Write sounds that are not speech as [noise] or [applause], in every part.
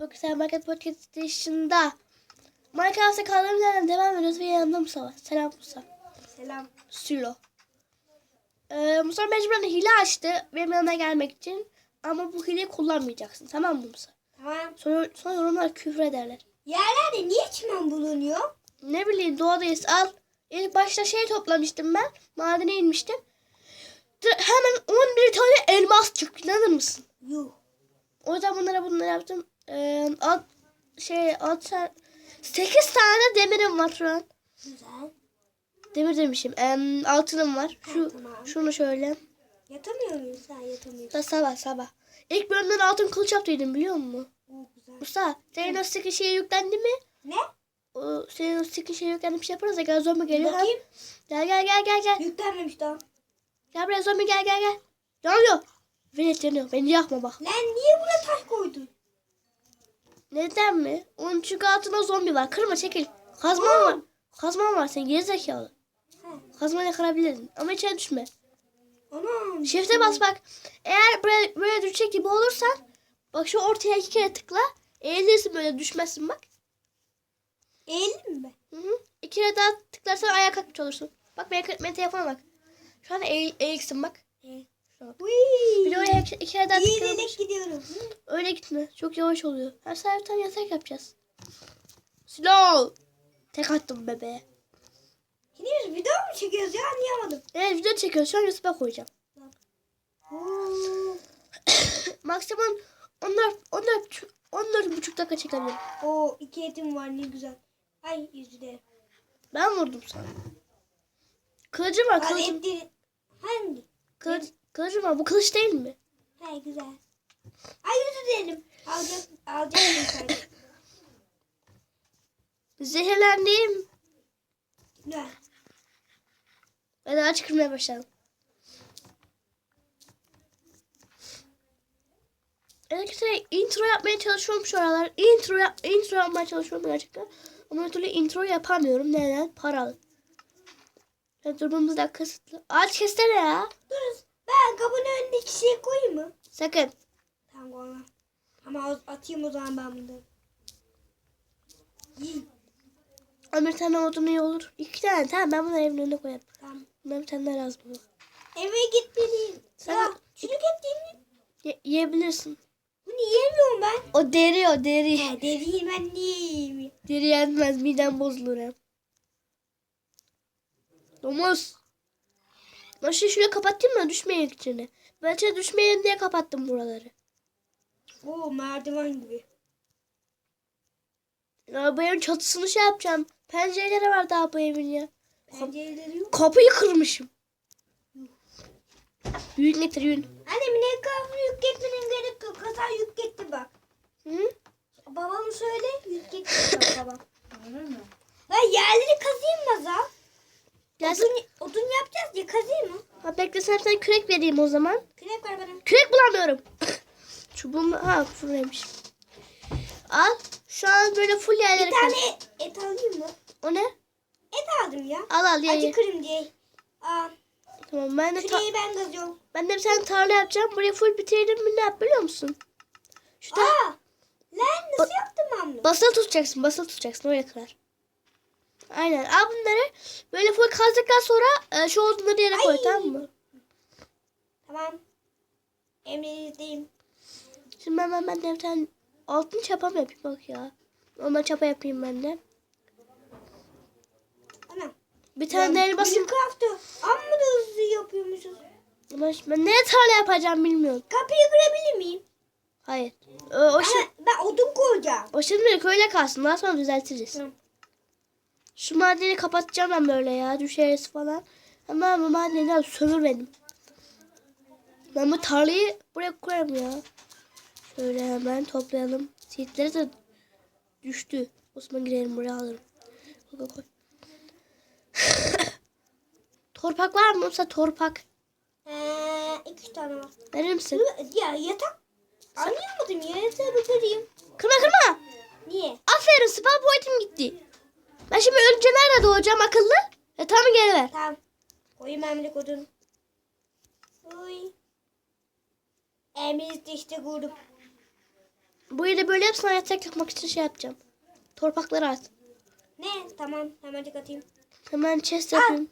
Bugün sen Market Podcast dışında Minecraft'ta kaldığımız yerden devam ediyoruz ve yanımda Musa var. Selam Musa. Selam. Sülo. Ee, Musa mecburen hile açtı benim yanıma gelmek için. Ama bu hileyi kullanmayacaksın tamam mı Musa? Tamam. Sonra, sonra yorumlar küfür ederler. Yerlerde niye çimen bulunuyor? Ne bileyim doğadayız al. İlk başta şey toplamıştım ben. Madene inmiştim. Hemen 11 tane elmas çıktı inanır mısın? Yuh. O yüzden bunlara bunları yaptım. Ee, alt, şey alt, 8 tane demirim var şu an. Güzel. Demir demişim. Ee, altınım var. Şu, tamam. şunu şöyle. Yatamıyor muyum sen yatamıyorsun? Da sabah sabah. İlk bölümden altın kılıç yaptıydım biliyor musun? Oo, güzel. Musa senin o sticky şeye yüklendi mi? Ne? O, senin o sticky şeye yüklendi bir şey yaparız ya gel zombi geliyor. Bakayım. Gel gel gel gel gel. Yüklenmemiş daha. Gel buraya zombi gel gel gel. Yanıyor. Velet yanıyor. Beni yakma bak. Lan niye buraya taş koydun? Neden mi? Onun çünkü altında zombi var. Kırma çekil. Kazman var. Kazman var senin gerizekalı. Kazmayla kırabilirdin. Ama içine düşme. Anam. Shift'e bas bak. Eğer böyle, böyle düşecek gibi olursan bak şu ortaya iki kere tıkla. Eğilirsin böyle düşmezsin bak. Eğildin mi? Hı hı. İki kere daha tıklarsan ayağa kalkmış olursun. Bak benim, benim telefona bak. Şu an eğil, eğiksin bak. Evet. Uy. Bir de oraya iki, iki kere daha. Öyle gitme. Çok yavaş oluyor. Her sefer bir tane yatak yapacağız. Slow. Tek attım bebeğe. Şimdi biz video mu çekiyoruz ya anlayamadım. Evet video çekiyoruz. Şu an YouTube'a koyacağım. Oo. [coughs] Maksimum 14, 14, 14 buçuk dakika çekebilirim. Oo iki etim var ne güzel. Ay yüzü de. Ben vurdum sana. Kılıcım var. Kılıcım. Hangi? kılıç, kılıcım var. Bu kılıç değil mi? He güzel. Ay yüzü diyelim. Alacak, alacak. Zehirlendim. Güzel. Ve daha çıkmaya başladım. Arkadaşlar intro yapmaya çalışıyorum şu aralar. Intro, yap, intro yapmaya çalışıyorum gerçekten. Ama bir türlü intro yapamıyorum. Neden? Paralı. Yani durumumuz da kısıtlı. Ağaç kessene ya. Dur ben kapının önündeki şeyi koyayım mı? Sakın. Tamam koymam. Ama atayım o zaman ben bunları. Ama bir tane odun iyi olur. İki tane tamam ben bunları evin önüne koyarım. Tamam. Bundan bir tane lazım bana. Eve gitmeliyim. Sen- Ya değil mi? Ye- yiyebilirsin. Bunu yiyemiyorum ben. O deri o deri. He deriyim ben niye yiyeyim? Deri yenmez midem bozulur hem. Domuz. Şimdi şuraya kapattım mı düşmeyin içine. Ben içine düşmeyin diye kapattım buraları. Oo merdiven gibi. Evin çatısını şey yapacağım. Pencereleri var daha bu evin ya. Pencereleri yok. Kapıyı kırmışım. Yün getir yün. Annem ne kadar yük getmenin gerek yok. Kasa yük getti bak. Hı? Babam söyle yük getti bak [laughs] babam. Ben yerleri kazıyım mı Azal? Odun, odun yapacağız ya kazıyım mı? Ha, bekle sen sana kürek vereyim o zaman. Kürek ver bana. Kürek bulamıyorum. [laughs] Çubuğum ha fırlaymış. Al. Şu an böyle full yerlere Bir kaz. tane et, et alayım mı? O ne? Et aldım ya. Al al ye ye. Acıkırım diye. Aa, Tamam ben de küreği ben kazıyorum. ben de bir tane tarla yapacağım. Burayı full bitirdim mi ne yap biliyor musun? Şu da Aa, lan nasıl yaptın ben bunu? basılı tutacaksın. Basılı tutacaksın öyle kırar. Aynen. Al bunları. Böyle full kazdıktan sonra e, şu odunları yere koy Ay. tamam mı? Tamam. Emrinizdeyim. Şimdi ben, ben, ben de bir tane altın çapa mı yapayım bak ya. Normal çapa yapayım ben de. Ana. Bir tane de elmasım. Minecraft'ı amma da hızlı yapıyormuşuz. Ama şimdi ben ne tarla yapacağım bilmiyorum. Kapıyı kırabilir miyim? Hayır. O, o, şey, Ana, ben odun koyacağım. o şimdilik öyle kalsın. Daha sonra düzeltiriz. Hı. Şu madeni kapatacağım ben böyle ya. Düşeriz falan. Ama bu madeni sömür benim. Ben bu tarlayı buraya koyarım ya. Şöyle hemen toplayalım. Seedleri de düştü. Osman girelim buraya alırım. Koy koy [laughs] torpak var mı? Yoksa torpak. Ee, iki tane var. Verir misin? Ya yatak. Anlayamadım ya. Yatağı kırayım. Kırma kırma. Niye? Aferin spawn point'im gitti. Ben şimdi önce nerede doğacağım akıllı? E tamam geri ver. Tamam. Koyayım emlik odun. Oy. Emriz işte kurdum. Bu ile böyle hepsini yatak yapmak için şey yapacağım. Torpakları at. Ne? Tamam. Hemencik atayım. Hemen chest Al. yapayım.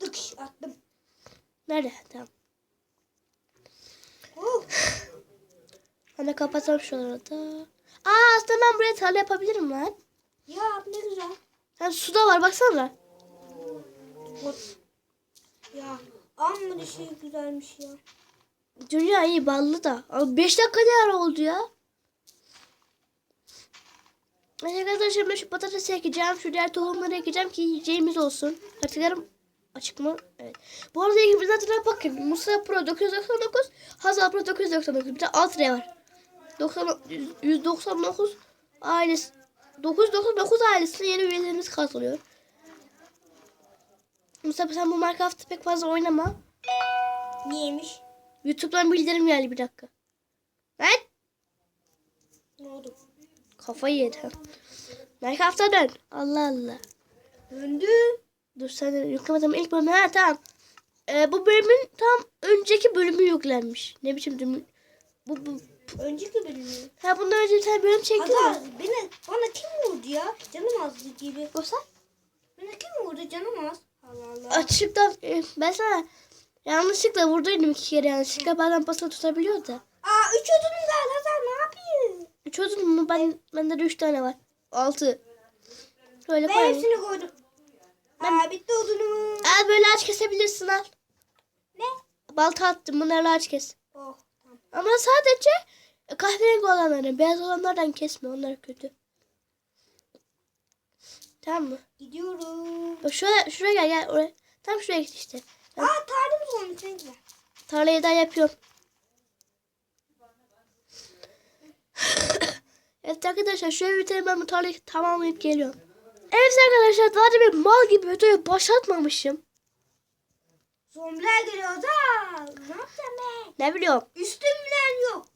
Dıkş attım. Nerede? Tamam. Uh. Hemen kapatalım şuraları da. Aa aslında ben buraya tarla yapabilirim lan. Ya ne güzel. Ha, su da var baksana. Ya amma da şey güzelmiş ya. Dünya iyi ballı da. 5 dakika ne ara oldu ya? Evet arkadaşlar ben şu patatesi ekeceğim. Şu diğer tohumları ekeceğim ki yiyeceğimiz olsun. Artıklarım açık mı? Evet. Bu arada ilgili zaten bakın. Musa Pro 999, Hazal Pro 999. Bir de alt R var. 90, 199 ailesi 999 ailesine yeni üyelerimiz katılıyor. Mustafa sen bu Minecraft'ı pek fazla oynama. Niyeymiş? YouTube'dan bildirim geldi bir dakika. Ben Ne oldu? kafayı yedim. Minecraft'a dön. Allah Allah. Döndü. Dur sen de yüklemadım ilk bölümü. Ha tamam. Ee, bu bölümün tam önceki bölümü yüklenmiş. Ne biçim bölüm? Bu, bu. Önceki bölümü. Ha bundan önce bir tane bölüm çekti Hazal mi? beni, bana kim vurdu ya? Canım azdı gibi. Göster. Bana kim vurdu canım az? Allah Allah. Açıktan e, ben sana yanlışlıkla vurduydum iki kere yanlışlıkla bazen basılı tutabiliyor da. Aa üç odunum var Hazal ne yapayım? Üç odun mu? Ben, bende de üç tane var. Altı. Böyle Ben koyayım. hepsini koydum. Aa bitti odunum. Al böyle aç kesebilirsin al. Ne? Balta attım bunlarla aç kes. Oh. Ama sadece kahverengi olanları, beyaz olanlardan kesme. Onlar kötü. Tamam mı? Gidiyorum. Bak şuraya, şuraya gel gel oraya. Tam şuraya git işte. Aa tarlamız olmuş ne güzel. Tarlayı da yapıyorum. [laughs] evet arkadaşlar şöyle bitirelim ben bu tarlayı tamamlayıp geliyorum. Evet arkadaşlar daha bir mal gibi videoyu başlatmamışım. Zombiler geliyor Hazal. Ne yapacağım ben? Ne biliyorum. Üstüm bilen yok.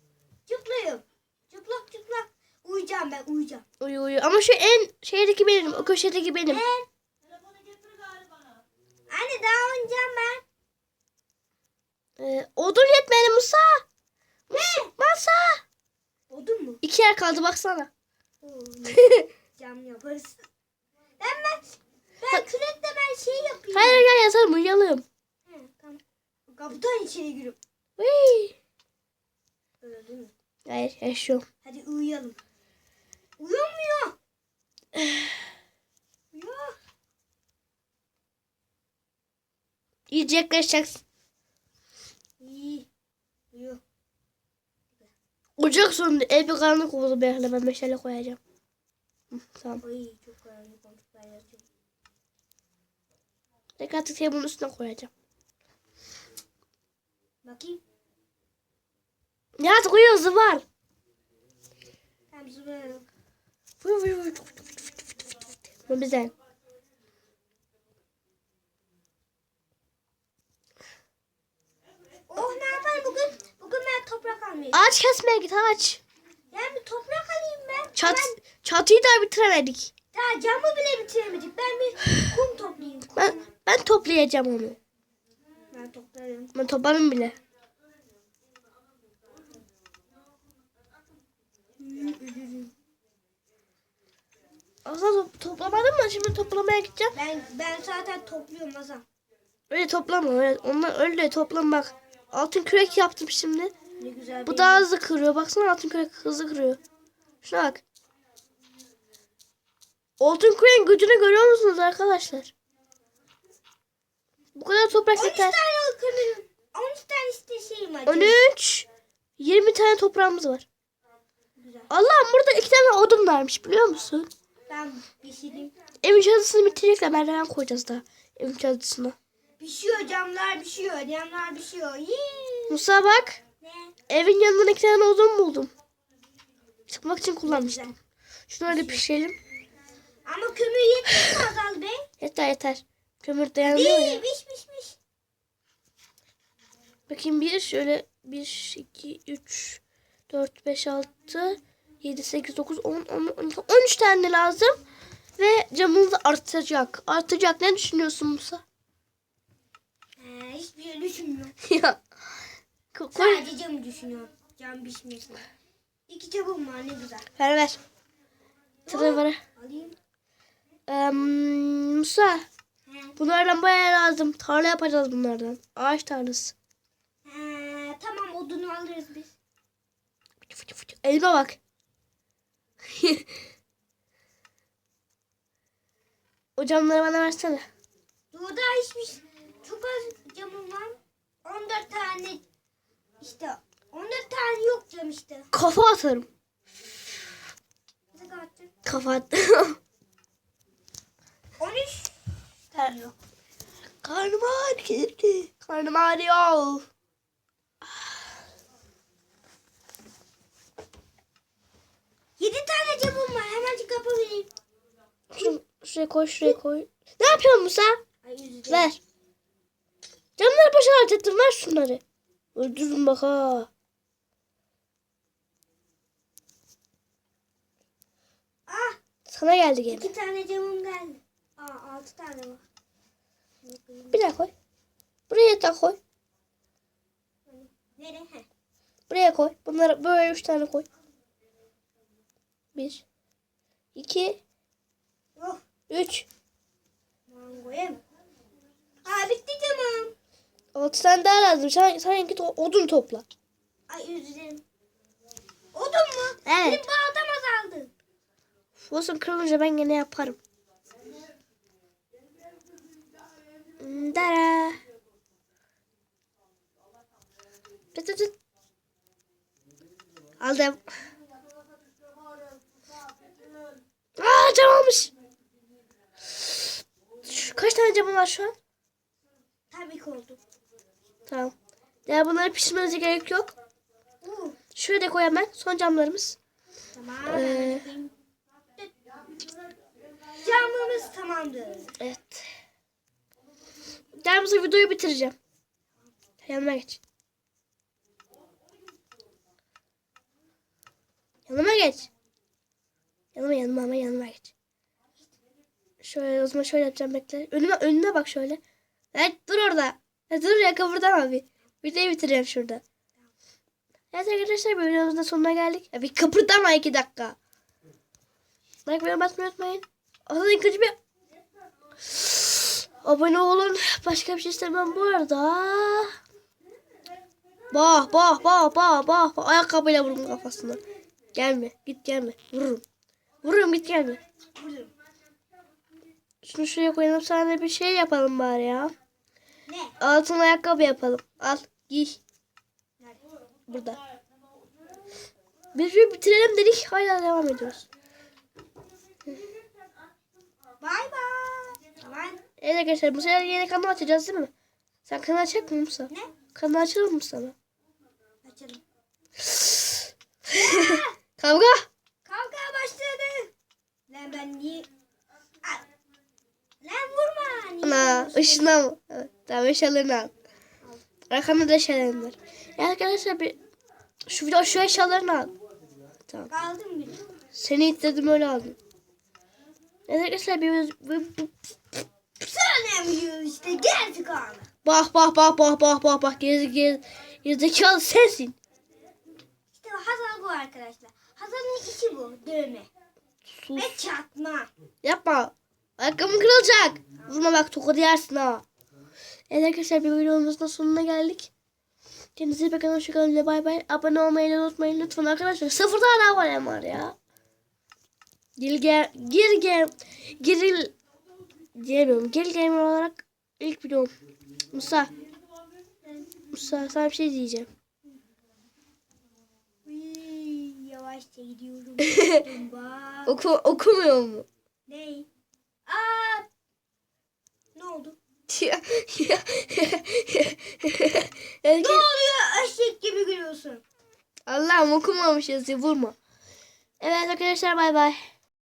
Çıplayım. Çıplak çıplak. Uyuyacağım ben uyuyacağım. Uyu uyu. Ama şu en şeydeki benim. O köşedeki benim. Ben. Anne daha oynayacağım ben. Ee, odun yetmedi Musa. Musa. Musa. Odun mu? İki yer kaldı baksana. Cam yaparız. Ben ben ben kürekle ben şey yapayım. Hayır gel yatalım uyuyalım. He, tamam. Kapıdan içeri giriyorum. Vıy. Öyle değil mi? Hayır yaşıyorum. Hadi uyuyalım. Uyumuyor. Uyuyor. İyice yaklaşacaksın. İyi. Uyuyor. Ocak sonunda ev bir karanlık oldu. Bekle ben meşale koyacağım. Hı, tamam. Ay çok karanlık. Ben yatıyorum. Tek artık bunun üstüne koyacağım. Bakayım. Tam zıplayalım. Vıy vıy vıy. Bu güzel. Oh ne yapalım bugün? Bugün ben toprak almayayım. Ağaç kesmeye git ağaç. Yani bir toprak alayım ben. Çat, Ben çatıyı da bitiremedik. daha camı bile bitiremedik. Ben bir kum toplayayım. Kum. Ben, ben toplayacağım onu. Ben toplarım. Ben topladım bile. Aslında top, toplamadım mı? Şimdi toplamaya gideceğim. Ben ben zaten topluyorum Hazan. Öyle toplama. Öyle, onlar öyle toplam bak. Altın kürek yaptım şimdi. Ne güzel. Bu daha hızlı kırıyor. Baksana altın kürek hızlı kırıyor. Şuna bak. Altın küreğin gücünü görüyor musunuz arkadaşlar? Bu kadar toprak 13 yeter. tane kömürüm. 13 tane işte şeyim var. 13. 20 tane toprağımız var. Güzel. Allah'ım burada iki tane odun varmış biliyor musun? Ben pişireyim. Evin çatısını bitirecekler. Merdiven koyacağız daha. Evin çatısına. Pişiyor camlar pişiyor. Camlar pişiyor. Yee. Musa bak. Ne? Evin yanından iki tane odun buldum. Çıkmak için kullanmıştım. Şunu öyle pişirelim. Ama kömür yetmiyor mu Hazal Bey? Yeter yeter. Kömür dayanmıyor ya. Piş piş piş. Bakayım bir şöyle 1, 2, 3, 4, 5, 6, 7, 8, 9, 10, 10, 12, 13 tane lazım. Ve camımız artacak. Artacak. Ne düşünüyorsun Musa? Ee, hiçbir şey düşünmüyorum. [laughs] ya. Sadece camı düşünüyorum. Cam pişmesin. İki çabuk var ne güzel. Ver ver. Tırı. Alayım. Eee, Musa. He. Bunlardan bayağı lazım. Tarla yapacağız bunlardan. Ağaç tarlası. Elime bak. [laughs] o camları bana versene. Burada hiçbir çok az camım var. 14 tane işte 14 tane yok cam işte. Kafa atarım. Kafa attım. 13 [laughs] tane yok. Karnım ağrıyor. Karnım ağrıyor. Yedi tane camım var. Hemen kapatayım. Şur- Şuraya koy şuraya koy. Ne yapıyorsun Musa? Ay. Ver. Camları boşa harcattın. Ver şunları. Öldürün bak ha. Ah Sana geldi gene. iki tane camım geldi. Aa altı tane var. Bir daha koy. Buraya da koy. Nereye? He. Buraya koy. Bunları böyle üç tane koy. Bir. İki, Oh. Üç. Mangoya mı? Aa bitti camım. Altı tane daha lazım. Sen, sen git odun topla. Ay üzüldüm. Odun mu? Evet. Benim baltam azaldı. Olsun kırılınca ben gene yaparım. Dara. Aldım. Aa cam almış. Şu, kaç tane camım var şu an? Tabii ki oldu. Tamam. Ya bunları pişirmenize gerek yok. Uh. Şuraya da koy hemen. Son camlarımız. Tamam. Ee. Camımız tamamdır. Evet. Derimize videoyu bitireceğim. Yanıma geç. Yanıma geç. Yanıma yanıma ama yanıma geç. Şöyle o zaman şöyle yapacağım bekle. Önüme önüne bak şöyle. Evet dur orada. Ya dur ya kıpırdama bir. Videoyu bitireceğim şurada. Evet arkadaşlar videomuzun sonuna geldik. Ya bir kıpırdama iki dakika. Like ve basmayı unutmayın. Aslında ikinci bir Abone olun. Başka bir şey istemem bu arada. Bah bah bah bah bah. bah. Ayakkabıyla vurun kafasına. Gelme. Git gelme. Vururum. Vururum git gelme. Şunu şuraya koyalım. Sana bir şey yapalım bari ya. Ne? Altın ayakkabı yapalım. Al giy. Nerede? Burada. Bir videoyu bitirelim dedik. Hala devam ediyoruz. Bay bay. Evet arkadaşlar bu sefer yeni kanal açacağız değil mi? Sen kanal açacak mısın Musa? Ne? Kanal açalım mı sana? Açalım. [laughs] Kavga. Kavga başladı. Lan ben niye... Lan vurma. Niye Ana ışına mı? Evet, tamam eşyalarını al. Arkanda da eşyaların var. Ya arkadaşlar bir şu video şu eşyalarını al. Tamam. Kaldım bile. Seni istedim öyle aldım. Evet arkadaşlar bir, biliyorsun işte gerçek abi. bah bah bah bah bah bah bah geri geri gerizekalı sensin. İşte Hazal bu arkadaşlar. Hazal'ın işi bu. Dövme. Sus. Ve çakma. Yapma. Ayakkabım kırılacak. Vurma bak tokadı yersin ha. Evet arkadaşlar bir videomuzun da sonuna geldik. Kendinize iyi bakın. Hoşçakalın bay bay. Abone olmayı unutmayın lütfen arkadaşlar. Sıfır tane abonem var ya. Gir gel. Gir gel. Giril. Diyemiyorum. Gel gamer olarak ilk videom. Musa. Musa sana bir şey diyeceğim. Yavaşça gidiyorum. [laughs] Oku, okumuyor mu? Ne? Aa! Ne oldu? [laughs] Ne oluyor? Eşek gibi gülüyorsun. Allah'ım okumamış yazıyor vurma. Evet arkadaşlar bay bay.